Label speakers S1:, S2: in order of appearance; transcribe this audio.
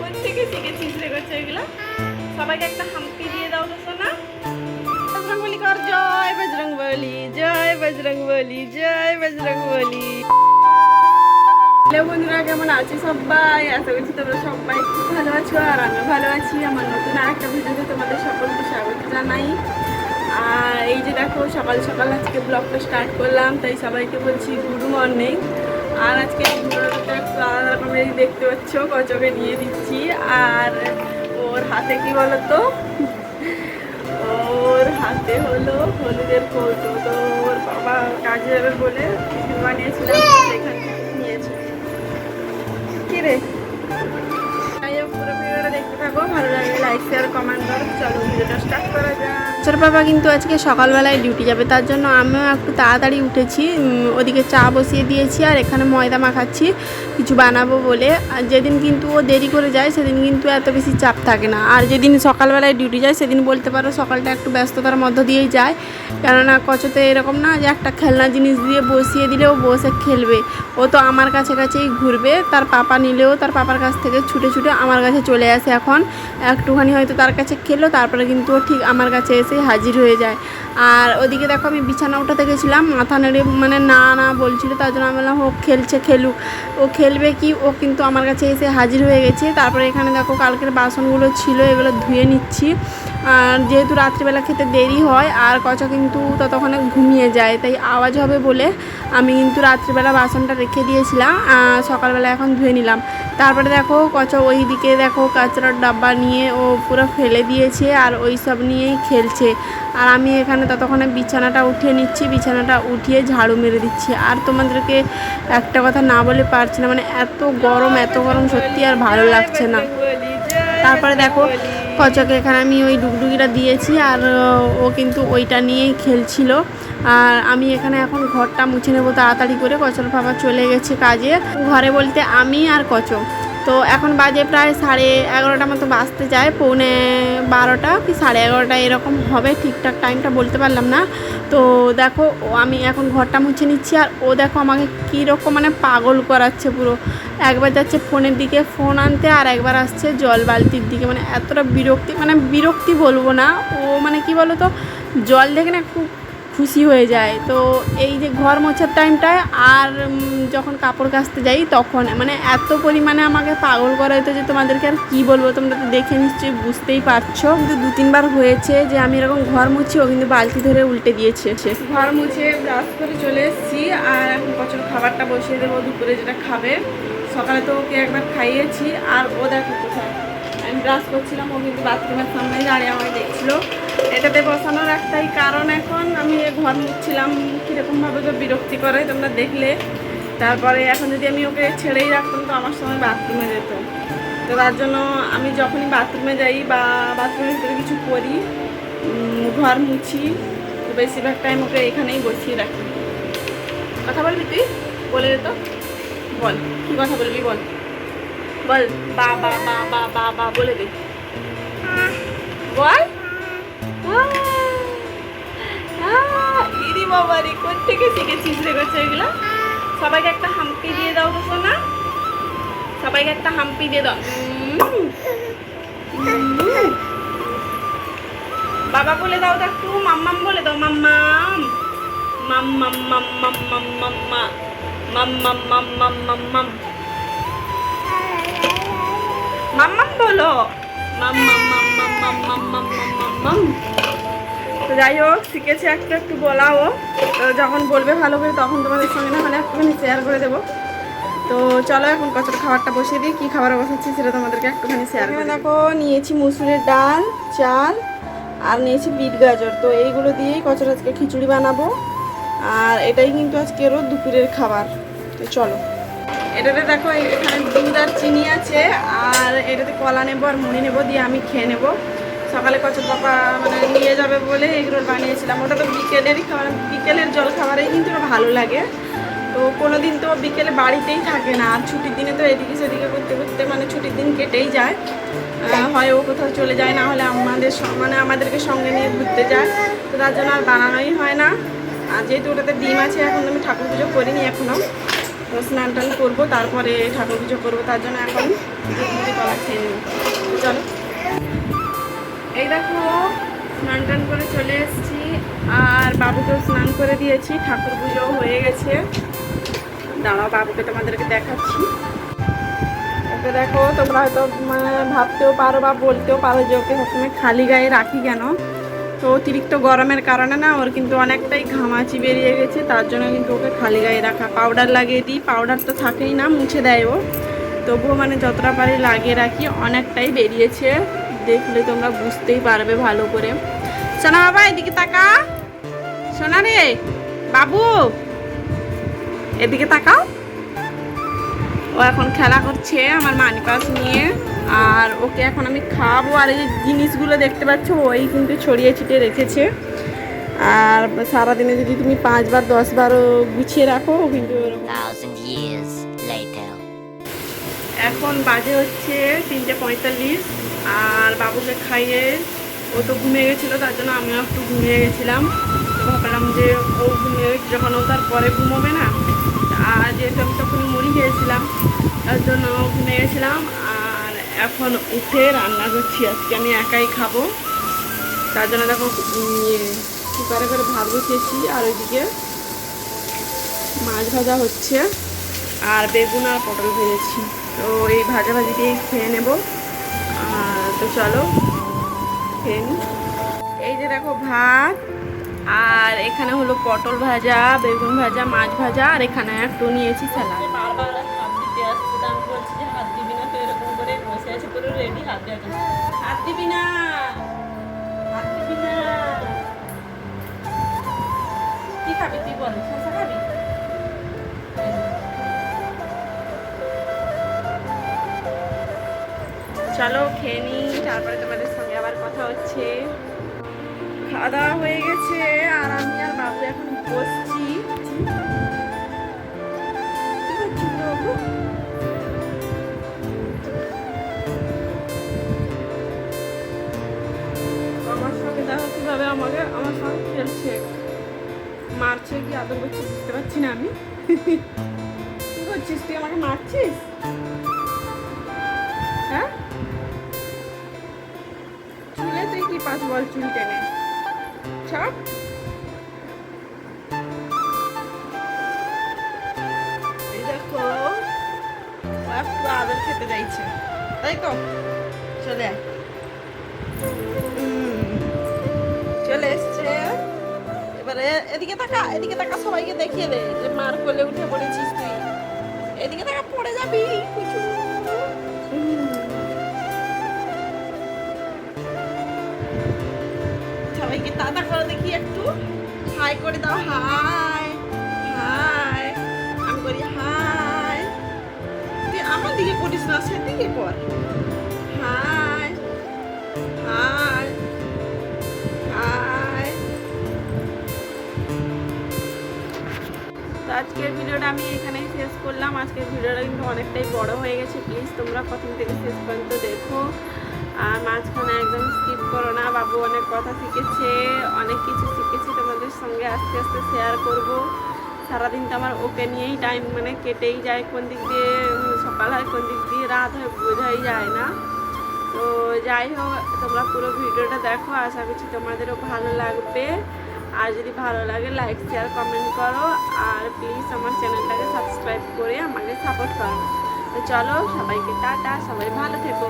S1: কোন থেকে করছে এগুলো সবাইকে একটা দিয়ে দাও কর, জয় জয় জয় বন্ধুরা, কেমন আছো সবাই? আশা করছি তোমরা সবাই ভালো আছো, আর আমি ভালো আছি। আমার নতুন আরেকটা ভিডিওতে তোমাদের সকলকে স্বাগত জানাই। আর এই যে দেখো, সকাল সকাল আজকে ব্লগটা স্টার্ট করলাম, তাই সবাইকে বলছি গুড মর্নিং আর আজকে আলাদা রকমের দেখতে পাচ্ছ, কচকে নিয়ে দিচ্ছি আর ওর হাতে কি বলতো? ওর হাতে হলো হলুদের কৌটো তো ওর বাবা কাজে যাবে বলে বানিয়েছিলাম সেখান থেকে নিয়েছে। কি রে? ছোট বাবা, কিন্তু আজকে সকালবেলায় ডিউটি যাবে, তার জন্য আমিও একটু তাড়াতাড়ি উঠেছি। ওদিকে চা বসিয়ে দিয়েছি আর এখানে ময়দা মাখাচ্ছি, কিছু বানাবো বলে। আর যেদিন কিন্তু ও দেরি করে যায়, সেদিন কিন্তু এত বেশি চাপ থাকে না। আর যেদিন সকালবেলায় ডিউটি যায়, সেদিন বলতে পারো সকালটা একটু ব্যস্ততার মধ্য দিয়েই যায়। কেননা কচতে এরকম না যে একটা খেলনা জিনিস দিয়ে বসিয়ে দিলে ও বসে খেলবে। ও তো আমার কাছে কাছেই ঘুরবে, তার পাপা নিলেও তার পাপার কাছ থেকে ছুটে ছুটে আমার কাছে চলে আসে এখন। একটুখানি হয়তো তার কাছে খেলো, তারপরে কিন্তু ও ঠিক আমার কাছে এসে হাজির হয়ে যায়। আর ওদিকে দেখো আমি বিছানা উঠাতে গেছিলাম, মাথা নেড়ে মানে না না বলছিল, তার জন্য আমি বললাম ও খেলছে, খেলুক। ও খেলবে কি? ও কিন্তু আমার কাছে এসে হাজির হয়ে গেছে। তারপরে এখানে দেখো কালকের বাসনগুলো ছিল, এগুলো ধুয়ে নিচ্ছি। আর যেহেতু রাত্রিবেলা খেতে দেরি হয়, আর কচা কিন্তু ততক্ষণে ঘুমিয়ে যায়, তাই আওয়াজ হবে বলে আমি কিন্তু রাত্রিবেলা বাসনটা রেখে দিয়েছিলাম সকালবেলা এখন ধুয়ে নিলাম। তারপরে দেখো, কচা ওই দিকে দেখো কাঁচড়ার ডাব্বা নিয়ে ও পুরো ফেলে দিয়েছে আর ওই সব নিয়েই খেলছে। আর আমি এখানে ততক্ষণে বিছানাটা উঠিয়ে নিচ্ছি, বিছানাটা উঠিয়ে ঝাড়ু মেরে দিচ্ছি। আর তোমাদেরকে একটা কথা না বলে পারছি না মানে এত গরম এত গরম সত্যি আর ভালো লাগছে না। তারপরে দেখো কচকে এখানে আমি ওই ডুগডুগিটা দিয়েছি আর, ও কিন্তু ওইটা নিয়েই খেলছিল। আর আমি এখানে এখন ঘরটা মুছে নেব তাড়াতাড়ি করে। কচর বাবা চলে গেছে কাজে। ঘরে বলতে আমি আর কচ তো এখন বাজে প্রায় সাড়ে এগারোটা মতো বাজতে যায়, পৌনে বারোটা কি সাড়ে এগারোটা এরকম হবে, ঠিকঠাক টাইমটা বলতে পারলাম না। তো দেখো আমি এখন ঘরটা মুছে নিচ্ছি আর ও দেখো আমাকে কীরকম মানে পাগল করাচ্ছে পুরো। একবার যাচ্ছে ফোনের দিকে ফোন আনতে আর একবার আসছে জল বালতির দিকে। মানে এতটা বিরক্তি মানে বিরক্তি বলব না। ও মানে কি বলো তো জল দেখে না খুব খুশি হয়ে যায়। তো এই যে ঘর মোছার টাইমটায় আর যখন কাপড় কাচতে যাই তখন মানে এত পরিমাণে আমাকে পাগল করা হতো যে তোমাদেরকে আর কী বলব, তোমরা তো দেখে নিশ্চয়ই বুঝতেই পারছ। কিন্তু দু তিনবার হয়েছে যে আমি এরকম ঘর মুছি, ও কিন্তু বালতি ধরে উল্টে দিয়েছে। সে ঘর মুছে ব্রাশ করে চলে এসেছি আর এখন প্রচুর খাবারটা বসিয়ে দেবো, দুপুরে যেটা খাবে। সকালে তো ওকে একবার খাইয়েছি, আর ও দেখো কোথায়। ব্রাশ করছিলাম, ও কিন্তু বাথরুমের সামনে দাঁড়িয়ে আমায় দেখছিল। এটাতে বসানোর একটাই কারণ এখন, আমি ঘর মুছছিলাম, কীরকমভাবে তো বিরক্তি করে তোমরা দেখলে। তারপরে এখন যদি আমি ওকে ছেড়েই রাখতাম, তো আমার সময় বাথরুমে যেত। তো তার জন্য আমি যখনই বাথরুমে যাই বা বাথরুমের ভিতরে কিছু করি ঘর মুছি, তো বেশিরভাগ টাইম ওকে এখানেই বসিয়ে রাখি। কথা বলবি তুই? বলে তো। বল, কি কথা বলবি বল? বল, বা বা বা বা বা বা বলে দে। বল। ইরি বাবা রে কোথ থেকে শিখেছিস রে করছে এগুলো সবাইকে একটা হাম্পি দিয়ে দাও তো সোনা। সবাইকে একটা হাম্পি দিয়ে দাও। বাবা বলে দাও তো মাম্মাম বলে দাও মাম্মাম মাম্মাম মাম্মাম মাম্মাম। মাম্মাম মাম্মাম মাম্মাম। মাম্মাম বলো তো যাই হোক শিখেছে একটু একটু বলাও তো যখন বলবে ভালো করে তখন তোমাদের সঙ্গে না হলে একটুখানি শেয়ার করে দেবো তো চলো এখন কচুর খাবারটা বসিয়ে দিই কী খাবার বসাচ্ছি সেটা তোমাদেরকে একটুখানি শেয়ার করে দেখো নিয়েছি মুসুরের ডাল চাল আর নিয়েছি বিট গাজর তো এইগুলো দিয়েই কচুর আজকে খিচুড়ি বানাবো আর এটাই কিন্তু আজকেরও দুপুরের খাবার তো চলো এটাতে দেখো এখানে দুধ আর চিনি আছে, আর এটাতে কলা নেব আর মুড়ি নেব দিয়ে আমি খেয়ে নেব। সকালে কচুর পাপা মানে নিয়ে যাবে বলে এগুলো বানিয়েছিলাম। ওটা তো বিকেলেরই খাবার, বিকেলের জল খাবারেই কিন্তু ভালো লাগে। তো কোনো দিন তো বিকেলে বাড়িতেই থাকে না, আর ছুটির দিনে তো এদিকে সেদিকে করতে করতে মানে ছুটির দিন কেটেই যায়। হয় ও কোথাও চলে যায়, না হলে আমাদের মানে আমাদেরকে সঙ্গে নিয়ে ঘুরতে যায়। তো তার জন্য আর বানানোই হয় না। আর যেহেতু ওটাতে ডিম আছে, এখন আমি ঠাকুর পুজো করিনি এখনও। তো স্নান টান করব, তারপরে ঠাকুর পুজো করব, তার জন্য এখন কলা খেয়ে নেব চলো। এই দেখো স্নান টান করে চলে এসেছি, আর বাবুকেও স্নান করে দিয়েছি, ঠাকুর পুজো হয়ে গেছে। দাঁড়াও, বাবুকে তোমাদেরকে দেখাচ্ছি। ওকে দেখো, তোমরা হয়তো মানে ভাবতেও পারো বা বলতেও পারো যে ওকে সবসময় খালি গায়ে রাখি কেন? তো অতিরিক্ত গরমের কারণে না ওর কিন্তু অনেকটাই ঘামাচি বেরিয়ে গেছে, তার জন্য কিন্তু ওকে খালি গায়ে রাখা পাউডার লাগিয়ে দিই পাউডার তো থাকেই না, মুছে দেয় ও। তবুও মানে যতটা পারি লাগিয়ে রাখি, অনেকটাই বেরিয়েছে, দেখলে তোমরা বুঝতেই পারবে ভালো করে। সোনা বাবা, এদিকে তাকা। সোনা রে, বাবু। এদিকে তাকাও। ও এখন খেলা করছে আমার মানি পাস নিয়ে। আর ওকে এখন আমি খাওয়াবো। আর এই জিনিসগুলো দেখতে পাচ্ছ ওই কিন্তু ছড়িয়ে ছিটিয়ে রেখেছে। আর সারাদিনে যদি তুমি পাঁচবার দশবারও গুছিয়ে রাখো কিন্তু. এখন বাজে হচ্ছে তিনটে পঁয়তাল্লিশ। আর বাবুকে খাইয়ে ও তো ঘুমিয়ে গেছিল তার জন্য আমিও একটু ঘুমিয়ে গেছিলাম। তো ভাবলাম যে ও ঘুমিয়ে যখন ও তার পরে ঘুমোবে না তার জন্য ঘুমিয়ে গেছিলাম, আর এখন উঠে রান্না করছি। আজকে আমি একাই খাব। তার জন্য দেখো ইয়ে কুকারে করে ভাত বসিয়েছি, আর ওইদিকে মাছ ভাজা হচ্ছে, আর বেগুন আর পটল ভেজেছি। তো এই ভাজা ভাজি দিয়েই খেয়ে নেব। তো চলো, খেয়ে নিই এই যে দেখো ভাত, আর এখানে হলো পটল ভাজা, বেগুন ভাজা, মাছ ভাজা, আর এখানে একটু নিয়েছি স্যালাড। হাত দিবি না, তো এরকম করে বসে আছে রেডি হাত হাত দিবি না, হাত দিবি না। খাবি তুই বল খাবি? চলো, খেয়ে নিই তারপরে তোমাদের সঙ্গে আবার কথা হচ্ছে। খাওয়া দাওয়া হয়ে গেছে, আর আমি আর বাবু এখন বসছি। আমার সঙ্গে খেলছে মারছে কি আদর করছে বুঝতে পারছি না আমি কি করছিস তুই আমাকে মারছিস হ্যাঁ চুলে তুই কি পাঁচ বল চুল টেনে একটু আদর খেতে চাইছে তাই তো? চলে আয়। এবারে এদিকে তাকা এদিকে তাকা, সবাইকে দেখিয়ে দে যে মার কোলে উঠে পড়েছিস তুই। এদিকে তাকা, পড়ে যাবি। সবাইকে দাদা করে দেখি একটু। হাই করে দাও, হাই হাই, আমি করি হাই। তুই আমার দিকে করিস না, সেদিকে কর আজকের ভিডিওটা আমি এখানেই শেষ করলাম। আজকের ভিডিওটা কিন্তু অনেকটাই বড় হয়ে গেছে। প্লিজ তোমরা প্রথম থেকে শেষ পর্যন্ত দেখো। আর মাঝখানে একদম স্কিপ করো না। বাবু অনেক কথা শিখেছে, অনেক কিছু শিখেছি তোমাদের সঙ্গে আস্তে আস্তে শেয়ার করব। সারাদিন তো আমার ওকে নিয়েই টাইম মানে কেটেই যায়, কোন দিক দিয়ে সকাল হয়, কোন দিক দিয়ে রাত হয়, বোঝাই যায় না। তো যাই হোক, তোমরা পুরো ভিডিওটা দেখো। আশা করছি তোমাদেরও ভালো লাগবে। আর যদি ভালো লাগে লাইক শেয়ার কমেন্ট করো। আর প্লিজ আমার চ্যানেলটাকে সাবস্ক্রাইব করে আমাকে সাপোর্ট করো। তো চলো, সবাইকে টাটা, সবাই ভালো থেকো।